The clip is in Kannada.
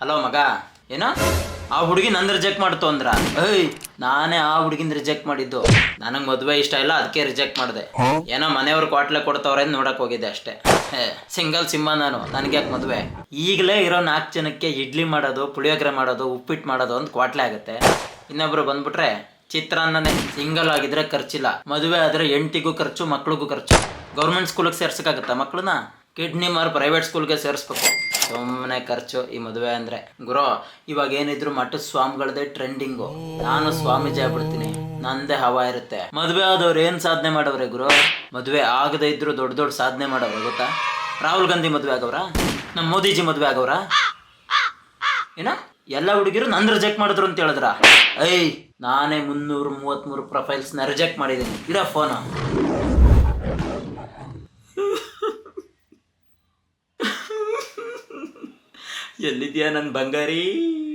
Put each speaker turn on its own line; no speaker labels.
ಹಲೋ ಮಗ, ಏನೋ? ಆ ಹುಡುಗಿ ನಂದು ರಿಜೆಕ್ಟ್ ಮಾಡ್ತು ಅಂದ್ರ. ಏಯ್, ನಾನೇ ಆ ಹುಡುಗಿನ ರಿಜೆಕ್ಟ್ ಮಾಡಿದ್ದು. ನನಗೆ ಮದುವೆ ಇಷ್ಟ ಇಲ್ಲ ಅದಕ್ಕೆ ರಿಜೆಕ್ಟ್ ಮಾಡಿದೆ. ಏನೋ ಮನೆಯವ್ರು ಕ್ವಾಟ್ಲೆ ಕೊಡ್ತವ್ರೆ ನೋಡಕ್ ಹೋಗಿದ್ದೆ ಅಷ್ಟೇ. ಸಿಂಗಲ್ ಸಿಂಹ ನಾನು, ನನಗೆ ಯಾಕೆ ಮದುವೆ? ಈಗಲೇ ಇರೋ ನಾಲ್ಕು ಜನಕ್ಕೆ ಇಡ್ಲಿ ಮಾಡೋದು, ಪುಳಿಯೋಗರೆ ಮಾಡೋದು ಉಪ್ಪಿಟ್ಟು ಮಾಡೋದು ಅಂತ ಕ್ವಾಟ್ಲೆ ಆಗುತ್ತೆ. ಇನ್ನೊಬ್ರು ಬಂದ್ಬಿಟ್ರೆ ಚಿತ್ರಾನ್ನನೇ ಸಿಂಗಲ್ ಆಗಿದ್ರೆ ಖರ್ಚಿಲ್ಲ. ಮದುವೆ ಆದ್ರೆ ಎಂಟಿಗೂ ಖರ್ಚು, ಮಕ್ಳಿಗೂ ಖರ್ಚು. ಗೌರ್ಮೆಂಟ್ ಸ್ಕೂಲಿಗೆ ಸೇರ್ಸಕ್ಕಾಗತ್ತಾ ಮಕ್ಳನ್ನ? ಕಿಡ್ನಿ ಮಾರು ಪ್ರೈವೇಟ್ ಸ್ಕೂಲ್ಗೆ ಸೇರಿಸ್ಬೇಕು. ಸುಮ್ಮನೆ ಖರ್ಚು ಈ ಮದುವೆ ಅಂದ್ರೆ. ಗುರು, ಇವಾಗ ಏನಿದ್ರು ಮಠದ ಸ್ವಾಮಿಗಳದೇ ಟ್ರೆಂಡಿಂಗು ನಾನು ಸ್ವಾಮೀಜಿ ಆಗ್ಬಿಡ್ತೀನಿ. ನಂದೇ ಹವಾ ಇರುತ್ತೆ. ಮದುವೆ ಆದವ್ರು ಏನ್ ಸಾಧನೆ ಮಾಡವ್ರೆ ಗುರು? ಮದುವೆ ಆಗದೇ ಇದ್ರು ದೊಡ್ಡ ದೊಡ್ಡ ಸಾಧನೆ ಮಾಡವ್ರೆ ಗೊತ್ತಾ? ರಾಹುಲ್ ಗಾಂಧಿ ಮದುವೆ ಆಗವ್ರ? ನಮ್ಮ ಮೋದಿಜಿ ಮದುವೆ ಆಗವ್ರ? ಏನ? ಎಲ್ಲ ಹುಡುಗಿರು ನನ್ ರಿಜೆಕ್ಟ್ ಮಾಡಿದ್ರು ಅಂತ ಹೇಳಿದ್ರ? ಐ ನಾನೇ ಮುನ್ನೂರು ಮೂವತ್ಮೂರು ಪ್ರೊಫೈಲ್ಸ್ನ ರಿಜೆಕ್ಟ್ ಮಾಡಿದ್ದೀನಿ. ಇಡ ಫೋನ್ Yan Lidyanan Banggari.